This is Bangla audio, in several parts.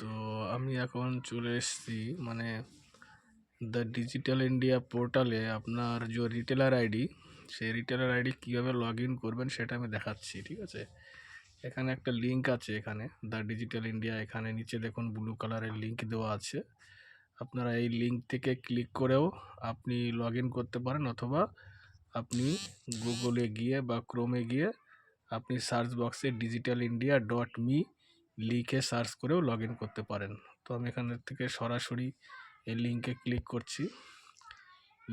তো আমি এখন চলে এসেছি মানে দ্য ডিজিটাল ইন্ডিয়া পোর্টালে আপনার যে রিটেলার আইডি সেই রিটেলার আইডি কীভাবে লগ ইন করবেন সেটা আমি দেখাচ্ছি, ঠিক আছে? এখানে একটা লিঙ্ক আছে এখানে দ্য ডিজিটাল ইন্ডিয়া এখানে নিচে দেখুন ব্লু কালারের লিঙ্ক দেওয়া আছে। আপনারা এই লিঙ্ক থেকে ক্লিক করেও আপনি লগ করতে পারেন অথবা আপনি গুগলে গিয়ে বা ক্রোমে গিয়ে আপনি সার্চ বক্সে ডিজিটাল ইন্ডিয়া ডট মি লিখে সার্চ করেও লগ ইন করতে পারেন। তো আমি এখানে থেকে সরাসরি এই লিঙ্কে ক্লিক করছি।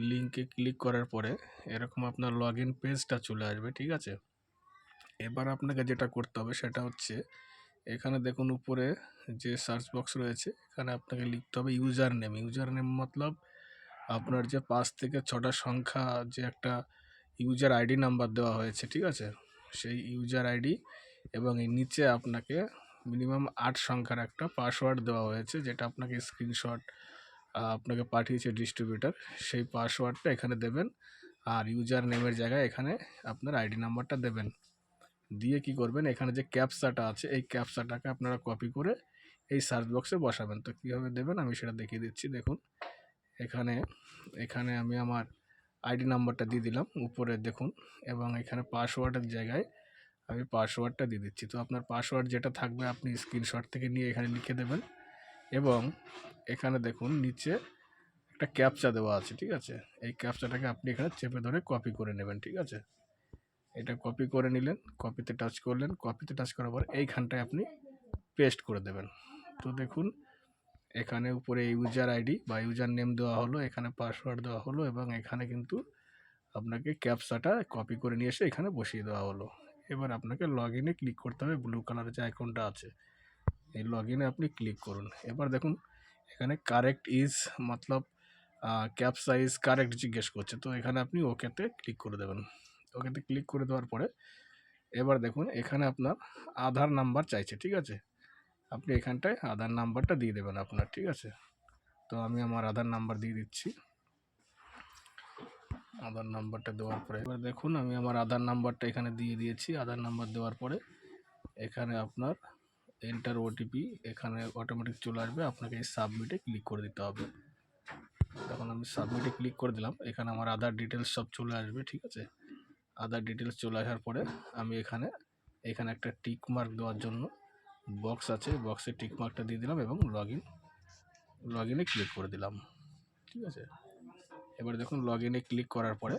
লিঙ্কে ক্লিক করার পরে এরকম আপনার লগ ইন পেজটা চলে আসবে, ঠিক আছে? এবার আপনাকে যেটা করতে হবে সেটা হচ্ছে এখানে দেখুন উপরে যে সার্চ বক্স রয়েছে, এখানে আপনাকে লিখতে হবে ইউজার নেম ইউজার নেম মতলব আপনার যে পাঁচ থেকে ছটা সংখ্যা যে একটা ইউজার আইডি নাম্বার দেওয়া হয়েছে, ঠিক আছে? সেই ইউজার আইডি এবং এর নিচে আপনাকে মিনিমাম আট সংখ্যার একটা পাসওয়ার্ড দেওয়া হয়েছে, যেটা আপনাকে স্ক্রিনশট আপনাকে পাঠিয়েছে ডিস্ট্রিবিউটার সেই পাসওয়ার্ডটা এখানে দেবেন আর ইউজার নেমের জায়গায় এখানে আপনার আইডি নাম্বারটা দেবেন। দিয়ে কি করবেন? এখানে যে ক্যাপসাটা আছে, এই ক্যাপসাটাকে আপনারা কপি করে এই সার্চ বক্সে বসাবেন। তো কীভাবে দেবেন? আমি সেটা দেখিয়ে দিচ্ছি, দেখুন। এখানে এখানে আমি আমার আইডি নাম্বারটা দিয়ে দিলাম, উপরে দেখুন। এবং এখানে পাসওয়ার্ডের জায়গায় আমি পাসওয়ার্ডটা দিয়ে দিচ্ছি। তো আপনার পাসওয়ার্ড যেটা থাকবে, আপনি স্ক্রিনশট থেকে নিয়ে এখানে লিখে দেবেন এবং এখানে দেখুন, নিচে একটা ক্যাপচা দেওয়া আছে, ঠিক আছে? এই ক্যাপচাটাকে আপনি এখানে চেপে ধরে কপি করে নেবেন, ঠিক আছে? এটা কপি করে নিলেন কপিতে টাচ করলেন কপিতে টাচ করার পর এইখানটায় আপনি পেস্ট করে দেবেন। তো দেখুন, এখানে উপরে ইউজার আইডি বা ইউজার নেম দেওয়া হলো, এখানে পাসওয়ার্ড দেওয়া হলো এবং এখানে কিন্তু আপনাকে ক্যাপসাটা কপি করে নিয়ে এসে এখানে বসিয়ে দেওয়া হলো। এবার আপনাকে লগ ইনে ক্লিক করতে হবে ব্লু কালারের যে আইকনটা আছে। এই লগ ইনে আপনি ক্লিক করুন। এবার দেখুন, এখানে কারেক্ট ইজ মতলব ক্যাপ সাইজ কারেক্ট জিজ্ঞেস করছে। তো এখানে আপনি ওকেতে ক্লিক করে দেবেন। ওকেতে ক্লিক করে দেওয়ার পরে, এবার দেখুন, এখানে আপনার আধার নাম্বার চাইছে, ঠিক আছে? আপনি এখানটায় আধার নাম্বারটা দিয়ে দেবেন আপনার, ঠিক আছে? তো আমি আমার আধার নাম্বার দিয়ে দিচ্ছি। আধার নাম্বারটা দেওয়ার পরে। এবার দেখুন, আমি আমার আধার নাম্বারটা এখানে দিয়ে দিয়েছি। আধার নাম্বার দেওয়ার পরে এখানে আপনার এন্টার ওটিপি এখানে অটোমেটিক চলে আসবে। আপনাকে সাবমিটে ক্লিক করে দিতে হবে। তখন আমি সাবমিটে ক্লিক করে দিলাম। এখানে আমার আধার ডিটেলস সব চলে আসবে, ঠিক আছে? আধার ডিটেলস চলে আসার পরে আমি এখানে এখানে একটা টিক মার্ক দেওয়ার জন্য বক্স আছে। বক্সে টিক মার্কটা দিয়ে দিলাম এবং লগ ইন লগ ইনে ক্লিক করে দিলাম। ঠিক আছে? এবার দেখুন লগ ইনে ক্লিক করার পরে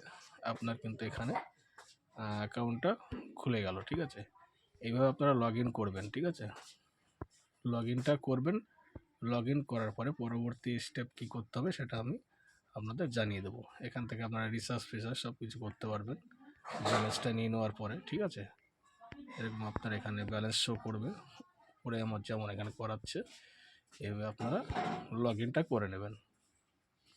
আপনার কিন্তু এখানে অ্যাকাউন্টটা খুলে গেল, ঠিক আছে? এইভাবে আপনারা লগ করবেন, ঠিক আছে? লগ করবেন লগ করার পরে পরবর্তী স্টেপ কী করতে হবে সেটা আমি আপনাদের জানিয়ে দেবো। এখান থেকে আপনারা রিসার্চ ফিসার্চ সব কিছু করতে পারবেন ব্যালেন্সটা নিয়ে নেওয়ার পরে, ঠিক আছে? এরকম আপনার এখানে ব্যালেন্স শো করবে, করে আমার যেমন এখানে করাচ্ছে এভাবে আপনারা লগ করে নেবেন।